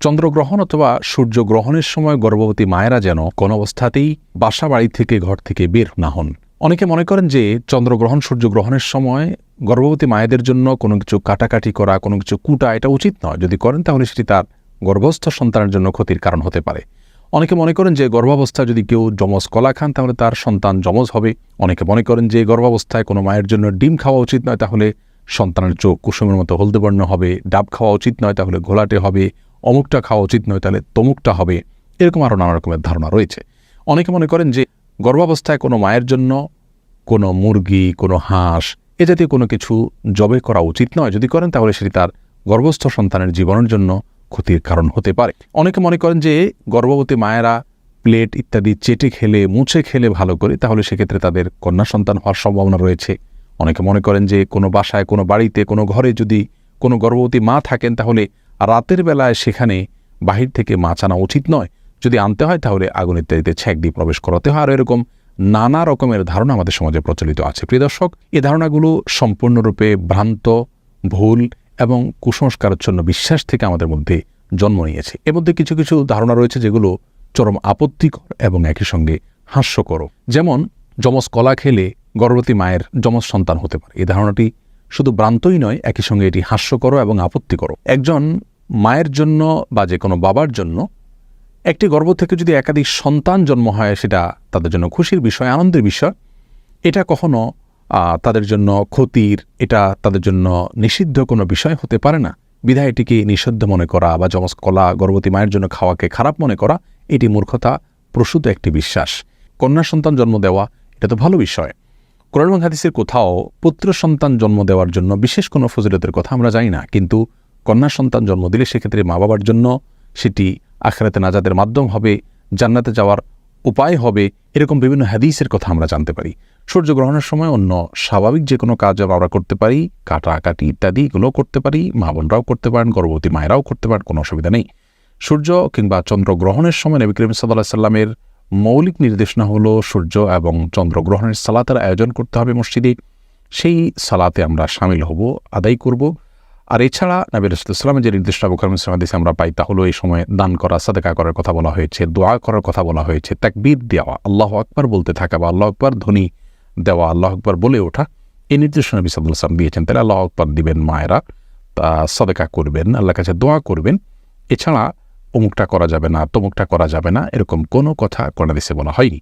চন্দ্রগ্রহণ অথবা সূর্যগ্রহণের সময় গর্ভবতী মায়েরা যেন কোনো অবস্থাতেই বাসা বাড়ি থেকে ঘর থেকে বের না হন। অনেকে মনে করেন যে চন্দ্রগ্রহণ, সূর্যগ্রহণের সময় গর্ভবতী মায়েদের জন্য কোনো কিছু কাটাকাটি করা, কোনো কিছু কুটা এটা উচিত নয়। যদি করেন তাহলে সেটি তার গর্ভস্থ সন্তানের জন্য ক্ষতির কারণ হতে পারে। অনেকে মনে করেন যে গর্ভাবস্থায় যদি কেউ যমজ কলা খান তাহলে তার সন্তান যমজ হবে। অনেকে মনে করেন যে গর্ভাবস্থায় কোনো মায়ের জন্য ডিম খাওয়া উচিত নয়, তাহলে সন্তানের চোখ কুসুমের মতো হলদে বর্ণ হবে, ডাব খাওয়া উচিত নয়, তাহলে ঘোলাটে হবে। অমুকটা খাওয়া উচিত নয়, তাহলে তমুকটা হবে। এরকম আরও নানা রকমের ধারণা রয়েছে। অনেকে মনে করেন যে, গর্ভাবস্থায় কোনো মায়ের জন্য কোনো মুরগি, কোনো হাঁস, এ জাতীয় কোনো কিছু জবে করা উচিত নয়। যদি করেন, তাহলে সেটি তার গর্ভস্থ সন্তানের জীবনের জন্য ক্ষতির কারণ হতে পারে। অনেকে মনে করেন যে, গর্ভবতী মায়েরা প্লেট ইত্যাদি চেটে খেলে, মুছে খেলে ভালো করে, তাহলে সেক্ষেত্রে তাদের কন্যা সন্তান হওয়ার সম্ভাবনা রয়েছে। অনেকে মনে করেন যে, কোনো বাসায়, কোনো বাড়িতে, কোনো ঘরে যদি কোনো গর্ভবতী মা থাকেন, তাহলে রাতের বেলায় সেখানে বাহির থেকে মাছ আনা উচিত নয়। যদি আনতে হয় তাহলে আগুন ইত্যাদিতে ছ্যাক দিয়ে প্রবেশ করাতে হয়। আর এরকম নানা রকমের ধারণা আমাদের সমাজে প্রচলিত আছে। প্রিয় দর্শক এই ধারণাগুলো সম্পূর্ণরূপে ভ্রান্ত, ভুল এবং কুসংস্কারচ্ছন্ন বিশ্বাস থেকে আমাদের মধ্যে জন্ম নিয়েছে। এর মধ্যে কিছু কিছু ধারণা রয়েছে যেগুলো চরম আপত্তিকর এবং একই সঙ্গে হাস্যকর যেমন, যমজ কলা খেলে গর্ভবতী মায়ের যমজ সন্তান হতে পারে। এই ধারণাটি শুধু ভ্রান্তই নয়, একই সঙ্গে এটি হাস্যকর এবং আপত্তিকর একজন মায়ের জন্য বা যে কোনো বাবার জন্য একটি গর্ভ থেকে যদি একাধিক সন্তান জন্ম হয়, সেটা তাদের জন্য খুশির বিষয়, আনন্দের বিষয়, এটা কখনো তাদের জন্য ক্ষতির, এটা তাদের জন্য নিষিদ্ধ কোনো বিষয় হতে পারে না। বিধায় এটিকে নিষিদ্ধ মনে করা বা যমজ কলা, গর্ভবতী মায়ের জন্য খাওয়াকে খারাপ মনে করা, এটি মূর্খতা, প্রসূত একটি বিশ্বাস। কন্যা সন্তান জন্ম দেওয়া, এটা তো ভালো বিষয়। কোরআন হাদিসের কোথাও পুত্র সন্তান জন্ম দেওয়ার জন্য বিশেষ কোনো ফজিলতের কথা আমরা জানি না। কিন্তু কন্যা সন্তান জন্ম দিলে সেক্ষেত্রে মা বাবার জন্য সেটি আখেরাতে নাজাদের মাধ্যম হবে, জান্নাতে যাওয়ার উপায় হবে, এরকম বিভিন্ন হাদিসের কথা আমরা জানতে পারি। সূর্যগ্রহণের সময় অন্য স্বাভাবিক যে কোনো কাজ আমরা করতে পারি, কাটাকাটি ইত্যাদি এগুলো করতে পারি, মা বোনরাও করতে পারেন, গর্ভবতী মায়েরাও করতে পারেন, কোনো অসুবিধা নেই। সূর্য কিংবা চন্দ্রগ্রহণের সময় নবী করিম সাল্লাহ সাল্লামের মৌলিক নির্দেশনা হলো সূর্য এবং চন্দ্রগ্রহণের সালাতের আয়োজন করতে হবে মসজিদে। সেই সালাতে আমরা সামিল হব, আদায় করব। আর এছাড়া নবী রসুলামের যে নির্দেশনা বুখার হাদিসে আমরা পাই, তা হলো এই সময় দান করা, সাদেকা করার কথা বলা হয়েছে, দোয়া করার কথা বলা হয়েছে, তাকবীর দেওয়া, আল্লাহ আকবার বলতে থাকা বা আল্লাহ আকবার ধ্বনি দেওয়া, আল্লাহ আকবার বলে ওঠা, এই নির্দেশনা নবী সাল্লাম দিয়েছেন। তাহলে আল্লাহ আকবার দিবেন মায়েরা, তা সাদেকা করবেন আল্লাহ কাছে দোয়া করবেন। এছাড়া অমুকটা করা যাবে না, তমুকটা করা যাবে না এরকম কোনো কথা কোরআন হাদিসে বলা হয়নি।